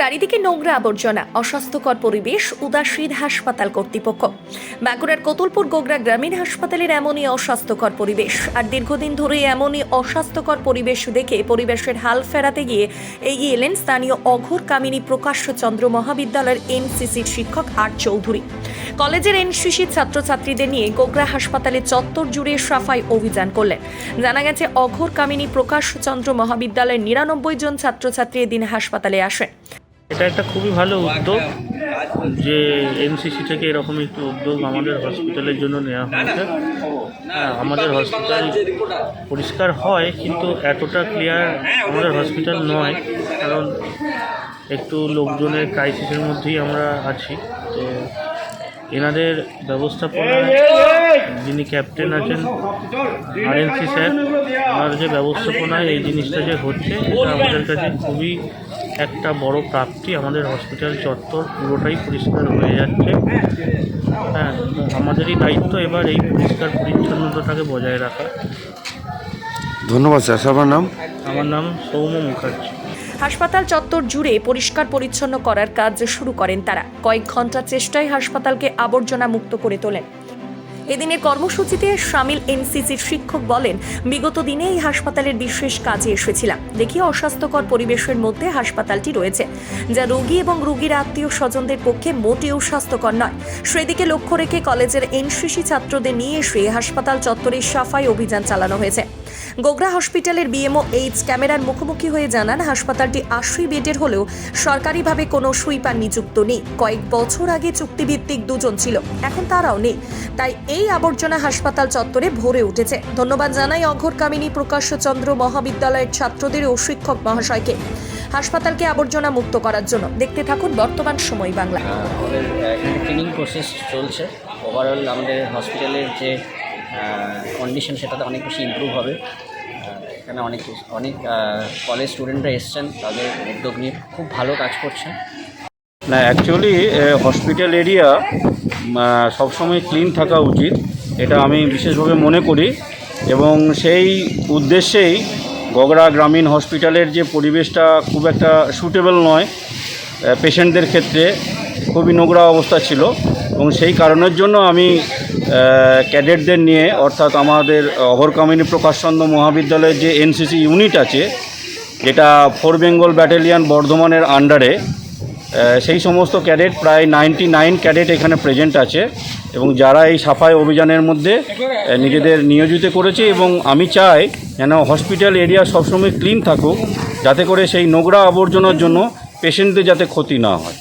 চারিদিকে নোংরা আবর্জনা, অস্বাস্থ্যকর পরিবেশ, উদাসীন হাসপাতাল কর্তৃপক্ষ। বাঁকুড়ার কতুলপুর গোগরা গ্রামীণ হাসপাতালের এমনই অস্বাস্থ্যকর পরিবেশ। আর দীর্ঘদিন ধরে এমনই অস্বাস্থ্যকর পরিবেশ দেখে পরিবেশের হাল ফেরাতে গিয়ে এগিয়ে এলেন স্থানীয় অঘোর কামিনী প্রকাশ্যচন্দ্র মহাবিদ্যালয়ের এনসিসির শিক্ষক আর চৌধুরী। কলেজের এনসিসি ছাত্রছাত্রীদের নিয়ে গোগরা হাসপাতালে চত্বর জুড়ে সাফাই অভিযান করলেন। জানা গেছে, অঘোর কামিনী প্রকাশচন্দ্র মহাবিদ্যালয়ের নিরানব্বই জন ছাত্রছাত্রী এদিন হাসপাতালে আসেন। এটা একটা খুবই ভালো উদ্যোগ যে এমসিসি থেকে এরকম একটি উদ্যোগ আমাদের হসপিটালের জন্য নেওয়া হয়েছে। হ্যাঁ আমাদের হসপিটাল পরিষ্কার হয়, কিন্তু এতটা ক্লিয়ার আমাদের হসপিটাল নয়, কারণ একটু লোকজনের ক্রাইসিসের মধ্যেই আমরা আছি। তো এনাদের ব্যবস্থাপনা, যিনি ক্যাপ্টেন আছেন আরএনসি স্যার, ওনার যে ব্যবস্থাপনায় এই জিনিসটা যে হচ্ছে, এটা আমাদের কাছে খুবই একটা বড় প্রাপ্তি আমাদের হসপিটাল চত্বর পুরোটাই পরিষ্কার হয়ে যাচ্ছে। হ্যাঁ আমাদেরই দায়িত্ব এবার এই পরিষ্কার পরিচ্ছন্নতাটাকে বজায় রাখা। ধন্যবাদ স্যার আপনার নাম? আমার নাম সৌম্য মুখার্জি। হাসপাতাল চত্বর জুড়ে পরিষ্কার পরিচ্ছন্ন করার কাজ শুরু করেন তারা। কয়েক ঘণ্টার চেষ্টায় হাসপাতালকে আবর্জনা মুক্ত করে তোলেন। এদিনের কর্মসূচিতে সামিল এনসিসির শিক্ষক বলেন, বিগত দিনে এই হাসপাতালের বিশেষ কাজে এসেছিলাম। দেখি অস্বাস্থ্যকর পরিবেশের মধ্যে হাসপাতালটি রয়েছে, যা রোগী এবং রোগীর আত্মীয় স্বজনদের পক্ষে মোটেও স্বাস্থ্যকর নয়। সেদিকে লক্ষ্য রেখে কলেজের এনসিসি ছাত্রদের নিয়ে এসে হাসপাতাল চত্বরে সাফাই অভিযান চালানো হয়েছে। গোগরা হসপিটালের বিএমও এইচ ক্যামেরার মুখোমুখি হয়ে জানান, হাসপাতালটি আশি বেডের হলেও সরকারিভাবে কোনো সুইপার নিযুক্ত নেই। কয়েক বছর আগে চুক্তিভিত্তিক দুজন ছিল, এখন তারাও নেই। তাই এই আবর্জনা হাসপাতাল চত্বরে ভরে উঠেছে। ধন্যবাদ জানাই অঘোর কামিনী প্রকাশ্যচন্দ্র মহাবিদ্যালয়ের ছাত্রদের ও শিক্ষক মহাশয়কে। হাসপাতালকে আবর্জনা মুক্ত করার জন্য। দেখতে থাকুন বর্তমান সময় বাংলা আমাদের ক্লিনিং প্রসেস চলছে। ওভারঅল আমাদের হসপিটালের যে কন্ডিশন সেটাতে অনেক বেশি ইমপ্রুভ হবে। এখানে অনেক অনেক কলেজ স্টুডেন্টরা এসছেন তাদের উদ্যোগ নিয়ে খুব ভালো কাজ করছেন। না অ্যাকচুয়ালি হসপিটাল এরিয়া সবসময় ক্লিন থাকা উচিত, এটা আমি বিশেষভাবে মনে করি। এবং সেই উদ্দেশ্যেই গগড়া গ্রামীণ হসপিটালের যে পরিবেশটা খুব একটা সুটেবল নয় পেশেন্টদের ক্ষেত্রে, খুবই নোংরা অবস্থা ছিল। এবং সেই কারণের জন্য আমি ক্যাডেটদের নিয়ে, অর্থাৎ আমাদের অভরকামিনী প্রকাশচন্দ্র মহাবিদ্যালয়ের যে এনসিসি ইউনিট আছে, যেটা ফোর বেঙ্গল ব্যাটালিয়ান বর্ধমানের আন্ডারে সেই সমস্ত ক্যাডেট, প্রায় নাইনটি নাইন ক্যাডেট এখানে প্রেজেন্ট আছে এবং যারা এই সাফাই অভিযানের মধ্যে নিজেদের নিয়োজিত করেছে এবং আমি চাই যেন হসপিটাল এরিয়া সবসময় ক্লিন থাকুক, যাতে করে সেই নোংরা আবর্জনার জন্য পেশেন্টদের যাতে ক্ষতি না হয়।